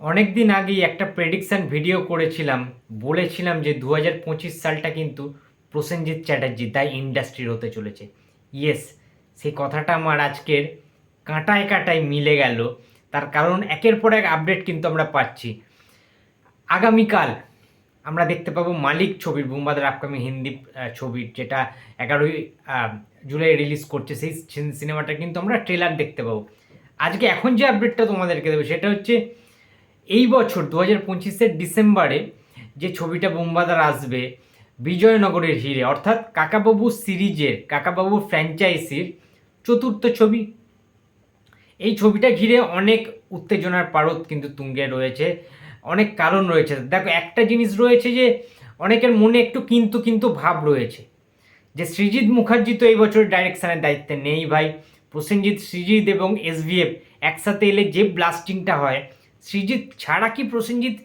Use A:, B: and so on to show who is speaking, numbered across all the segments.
A: অনেক দিন আগেই একটা প্রেডিকশান ভিডিও করেছিলাম। বলেছিলাম যে দু হাজার পঁচিশ সালটা কিন্তু প্রসেনজিৎ চ্যাটার্জি, তাই ইন্ডাস্ট্রির হতে চলেছে। ইয়েস সেই কথাটা আমার আজকের কাঁটায় কাঁটায় মিলে গেল। তার কারণ একের পর এক আপডেট কিন্তু আমরা পাচ্ছি। আগামীকাল আমরা দেখতে পাবো মালিক ছবির, বুম্বাদের আপকামিং হিন্দি ছবির যেটা এগারোই জুলাই রিলিজ করছে। সেই সিনেমাটা কিন্তু আমরা ট্রেলার দেখতে পাবো। আজকে এখন যে আপডেটটা তোমাদেরকে দেবো, সেটা হচ্ছে এই বছর দু হাজার পঁচিশের ডিসেম্বরে যে ছবিটা বোম্বাদার আসবে, বিজয়নগরের হিরে, অর্থাৎ কাকাবাবু সিরিজের, কাকাবাবু ফ্র্যাঞ্চাইজির চতুর্থ ছবি। এই ছবিটা ঘিরে অনেক উত্তেজনার পারদ কিন্তু তুঙ্গে রয়েছে, অনেক কারণ রয়েছে। দেখো, একটা জিনিস রয়েছে যে, অনেকের মনে একটু কিন্তু কিন্তু ভাব রয়েছে যে সৃজিৎ মুখার্জি তো এই বছর ডাইরেকশনের দায়িত্বে নেই ভাই। প্রসেনজিৎ সৃজিৎ এবং এসভিএফ একসাথে এলে যে ব্লাস্টিংটা হয় সৃজিৎ ছাড়া কি প্রসেনজিৎ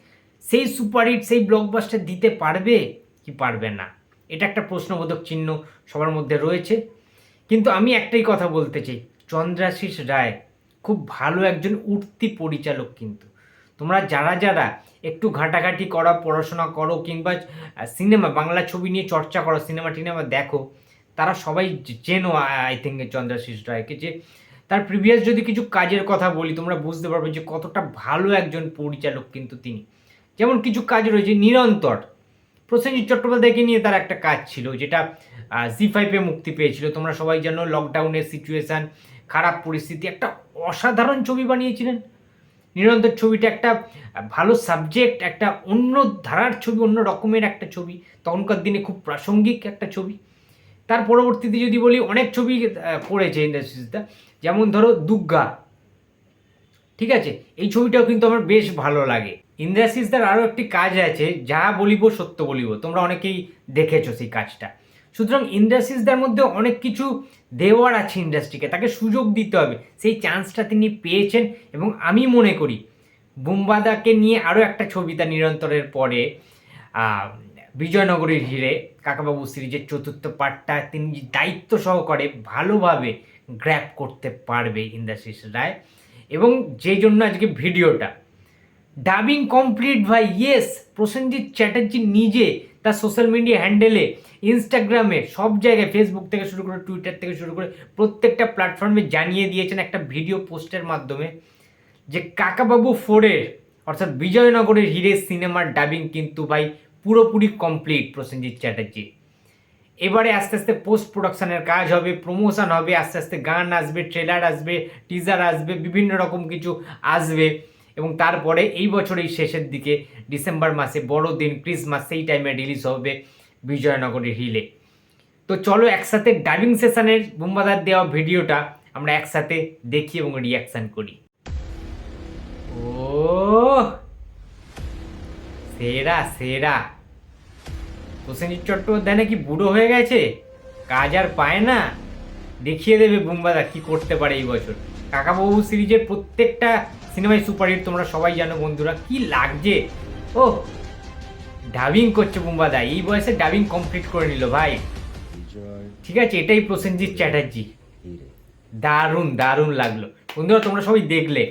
A: সেই সুপারহিট সেই ব্লকবাস্টার দিতে পারবে কি পারবে না? এটা একটা প্রশ্নবোধক চিহ্ন সবার মধ্যে রয়েছে। কিন্তু আমি একটাই কথা বলতে চাই, চন্দ্রাশিস রায় খুব ভালো একজন উঠতি পরিচালক কিন্তু। তোমরা যারা যারা একটু ঘাটাঘাটি করো, পড়াশোনা করো কিংবা সিনেমা, বাংলা ছবি নিয়ে চর্চা করো সিনেমা টিনেমা দেখো, তারা সবাই চেনো আই থিঙ্ক চন্দ্রাশিস রায়কে যে তার প্রিভিয়াস যদি কিছু কাজের কথা বলি, তোমরা বুঝতে পারবে যে কতটা ভালো একজন পরিচালক কিন্তু তিনি। যেমন কিছু কাজ রয়েছে নিরন্তর। প্রসেনজিৎ চট্টোপাধ্যায়কে নিয়ে তার একটা কাজ ছিল, যেটা জি ফাইভে মুক্তি পেয়েছিল। তোমরা সবাই জানো লকডাউনের সিচুয়েশান খারাপ পরিস্থিতি, একটা অসাধারণ ছবি বানিয়েছিলেন। নিরন্তর ছবিটা একটা ভালো সাবজেক্ট একটা অন্য ধারার ছবি, অন্য রকমের একটা ছবি। তখনকার দিনে খুব প্রাসঙ্গিক একটা ছবি। তার পরবর্তীতে যদি বলি অনেক ছবি করেছে ইন্ডাস্ট্রিজটা যেমন ধরো দুর্গা ঠিক আছে? এই ছবিটাও কিন্তু আমার বেশ ভালো লাগে। ইন্দ্রাশিসদার আরও একটি কাজ আছে, যা বলিব, সত্য বলিব। তোমরা অনেকেই দেখেছ সেই কাজটা। সুতরাং ইন্ডাস্ট্রিজদার মধ্যে অনেক কিছু দেওয়ার আছে ইন্ডাস্ট্রিকে তাকে সুযোগ দিতে হবে। সেই চান্সটা তিনি পেয়েছেন এবং আমি মনে করি, বুম্বাদাকে নিয়ে আরও একটা ছবি তার নিরন্তরের পরে বিজয়নগরীর হিরে কাকাবাবু সিরিজের চতুর্থ পার্টটা তিনি দায়িত্ব সহকারে ভালোভাবে গ্র্যাপ করতে পারবে ইন্দ্রাশিস রায় এবং যে জন্য আজকে ভিডিওটা। ডাবিং কমপ্লিট ভাই ইয়েস প্রসেনজিৎ চ্যাটার্জি নিজে তার সোশ্যাল মিডিয়া হ্যান্ডেলে ইনস্টাগ্রামে সব জায়গায় ফেসবুক থেকে শুরু করে টুইটার থেকে শুরু করে প্রত্যেকটা প্ল্যাটফর্মে জানিয়ে দিয়েছেন একটা ভিডিও পোস্টের মাধ্যমে যে কাকাবাবু ফোরের অর্থাৎ বিজয়নগরের হিরে সিনেমার ডাবিং কিন্তু ভাই পুরোপুরি কমপ্লিট প্রসেনজিৎ চ্যাটার্জি। এবারে আস্তে আস্তে পোস্ট প্রোডাকশনের কাজ হবে প্রমোশন হবে, আস্তে আস্তে গান আসবে ট্রেলার আসবে টিজার আসবে, বিভিন্ন রকম কিছু আসবে এবং তারপরে এই বছরের শেষের দিকে ডিসেম্বর মাসে বড়দিন ক্রিসমাস সেই টাইমে রিলিজ হবে বিজয়নগরের হিলে তো চলো একসাথে ডাবিং সেশনের বুম্বাদার দেওয়া ভিডিওটা আমরা একসাথে দেখি এবং রিয়াকশান করি। ও সেরা সেরা। প্রসেনজিৎ চট্টোপাধ্যায় নাকি বুড়ো হয়ে গেছে? কাজ আর পায় না। দেখিয়ে দেবে বুম্বাদা কি করতে পারে এই বছর। কাকাবাবু সিরিজের প্রত্যেকটা সিনেমায় সুপারহিট তোমরা সবাই জানো বন্ধুরা। কি লাগছে? ও ডাবিং করছে বুম্বাদা। এই বয়সে ডাবিং কমপ্লিট করে নিল ভাই। ঠিক আছে এটাই প্রসেনজিৎ চ্যাটার্জি। দারুণ দারুণ লাগল। বন্ধুরা তোমরা সবাই দেখলে।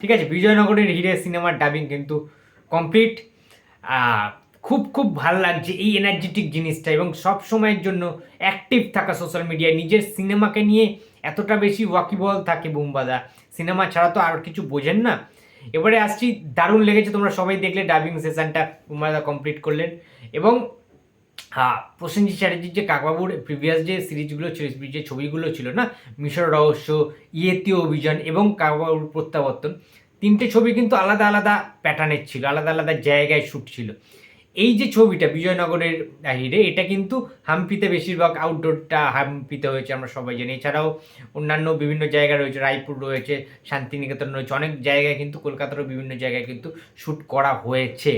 A: ঠিক আছে বিজয়নগরের হিরে সিনেমার ডাবিং কিন্তু কমপ্লিট খুব খুব ভালো লাগছে এই এনার্জেটিক জিনিসটা এবং সব সময়ের জন্য অ্যাক্টিভ থাকা সোশ্যাল মিডিয়ায় নিজের সিনেমাকে নিয়ে এতটা বেশি ওয়াকিবল থাকে বুম্বাদা। সিনেমা ছাড়া তো আর কিছু বোঝেন না। এবারে আসছি, দারুণ লেগেছে, তোমরা সবাই দেখলে ডাবিং সেশনটা বুম্বাদা কমপ্লিট করলেন। এবং হ্যাঁ প্রসেনজিৎ চ্যাটার্জির যে কাকবাবুর প্রিভিয়াস যে সিরিজগুলো ছিল যে ছবিগুলো ছিল না, মিশর রহস্য, ইয়েতি অভিযান এবং কাকবাবুর প্রত্যাবর্তন তিনটে ছবি কিন্তু আলাদা আলাদা প্যাটার্নের ছিল, আলাদা আলাদা জায়গায় শ্যুট ছিল। এই যে ছবিটা বিজয়নগরের হিরে এটা কিন্তু হাম্পিতে বেশিরভাগ আউটডোরটা হাম্পিতে হয়েছে, আমরা সবাই জানি। এছাড়াও অন্যান্য বিভিন্ন জায়গা রয়েছে, রায়পুর রয়েছে, শান্তিনিকেতন রয়েছে, অনেক জায়গায় কিন্তু, কলকাতারও বিভিন্ন জায়গায় কিন্তু শ্যুট করা হয়েছে।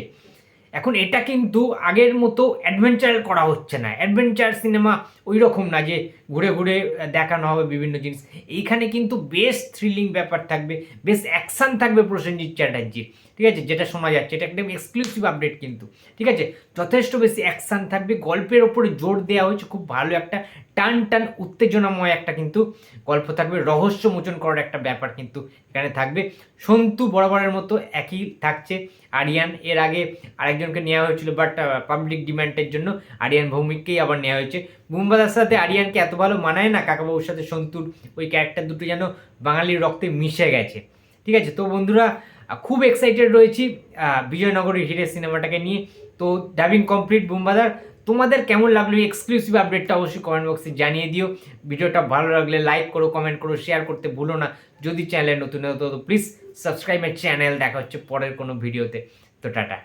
A: এখন এটা কিন্তু আগের মতো অ্যাডভেঞ্চার করা হচ্ছে না। অ্যাডভেঞ্চার সিনেমা ওই রকম না যে ঘুরে ঘুরে দেখানো হবে বিভিন্ন জিনিস। এইখানে কিন্তু বেশ থ্রিলিং ব্যাপার থাকবে, বেশ অ্যাকশান থাকবে প্রসেনজিৎ চ্যাটার্জির ঠিক আছে? যেটা শোনা যাচ্ছে, এটা একদম এক্সক্লুসিভ আপডেট কিন্তু, ঠিক আছে? যথেষ্ট বেশি অ্যাকশান থাকবে, গল্পের ওপরে জোর দেওয়া হয়েছে, খুব ভালো একটা টান টান উত্তেজনাময় একটা কিন্তু গল্প থাকবে। রহস্য মোচন করার একটা ব্যাপার কিন্তু এখানে থাকবে। সন্তু বরাবরের মতো একই থাকছে। আরিয়ান এর আগে আরেকজনকে নেওয়া হয়েছিল বাট পাবলিক ডিমান্ডের জন্য আরিয়ান ভৌমিককেই আবার নেওয়া হয়েছে। বুম্বাদার সাথে আরিয়ানকে এত ভালো মানায় না কাকাবাবুর সাথে সন্তুর ওই ক্যারেক্টার দুটো যেন বাঙালির রক্তে মিশে গেছে। ঠিক আছে? তো বন্ধুরা খুব এক্সাইটেড রয়েছি আহ, বিজয়নগরের হিরে সিনেমাটাকে নিয়ে। তো ডাবিং কমপ্লিট বুম্বাদার। তোমাদের কেমন লাগল এই এক্সক্লুসিভ আপডেটটা অবশ্যই কমেন্ট বক্সে জানিয়ে দিও। ভিডিওটা ভালো লাগলে লাইক করো কমেন্ট করো শেয়ার করতে ভুলো না। যদি চ্যানেলে নতুন হতো তো প্লিজ সাবস্ক্রাইব মাই চ্যানেল দেখা হচ্ছে পরের কোনো ভিডিওতে তো টাটা।